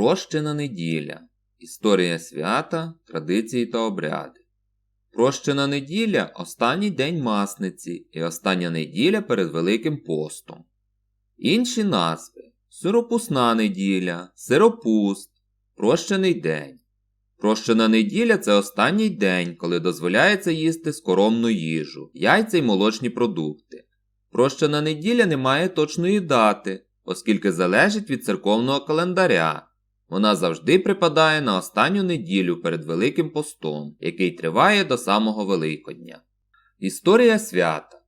Прощена неділя. Історія свята, традиції та обряди. Прощена неділя останній день масниці і остання неділя перед Великим постом. Інші назви Сиропусна неділя, сиропуст, прощений день. Прощена неділя це останній день, коли дозволяється їсти скоромну їжу, яйця й молочні продукти. Прощена неділя не має точної дати, оскільки залежить від церковного календаря. Вона завжди припадає на останню неділю перед Великим постом, який триває до самого Великодня. Історія свята.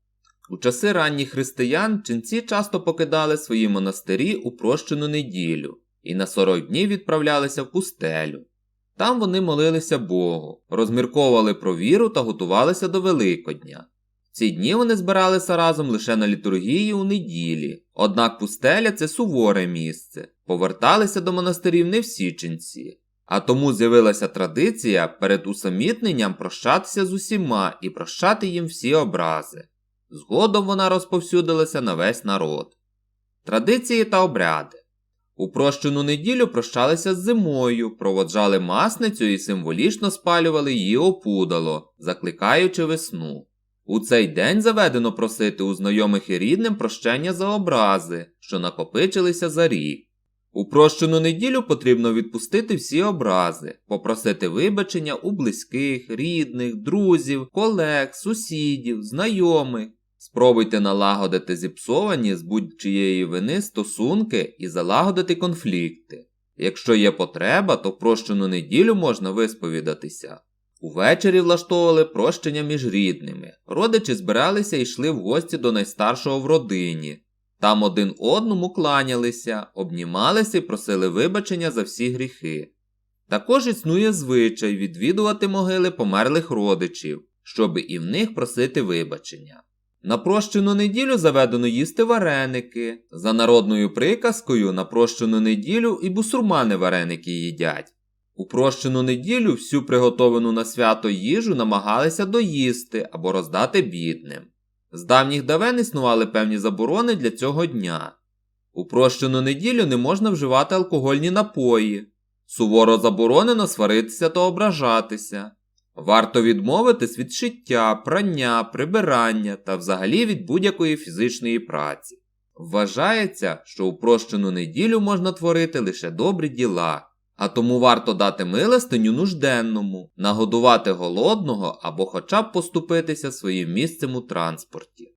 У часи ранніх християн ченці часто покидали свої монастирі у прощену неділю і на 40 днів відправлялися в пустелю. Там вони молилися Богу, розмірковували про віру та готувалися до Великодня. Ці дні вони збиралися разом лише на літургії у неділі, однак пустеля це суворе місце, поверталися до монастирів не всі ченці. А тому з'явилася традиція перед усамітненням прощатися з усіма і прощати їм всі образи. Згодом вона розповсюдилася на весь народ. Традиції та обряди. У прощену неділю прощалися з зимою, проводжали масницю і символічно спалювали її опудало, закликаючи весну. У цей день заведено просити у знайомих і рідним прощення за образи, що накопичилися за рік. У прощену неділю потрібно відпустити всі образи, попросити вибачення у близьких, рідних, друзів, колег, сусідів, знайомих. Спробуйте налагодити зіпсовані з будь-чиєї вини стосунки і залагодити конфлікти. Якщо є потреба, то прощену неділю можна висповідатися. Увечері влаштовували прощення між рідними. Родичі збиралися і йшли в гості до найстаршого в родині. Там один одному кланялися, обнімалися і просили вибачення за всі гріхи. Також існує звичай відвідувати могили померлих родичів, щоби і в них просити вибачення. На прощену неділю заведено їсти вареники. За народною приказкою на прощену неділю і бусурмани вареники їдять. У прощену неділю всю приготовану на свято їжу намагалися доїсти або роздати бідним. З давніх давен існували певні заборони для цього дня. У прощену неділю не можна вживати алкогольні напої. Суворо заборонено сваритися та ображатися. Варто відмовитись від шиття, прання, прибирання та взагалі від будь-якої фізичної праці. Вважається, що у прощену неділю можна творити лише добрі діла, а тому варто дати милостиню нужденному, нагодувати голодного або хоча б поступитися своїм місцем у транспорті.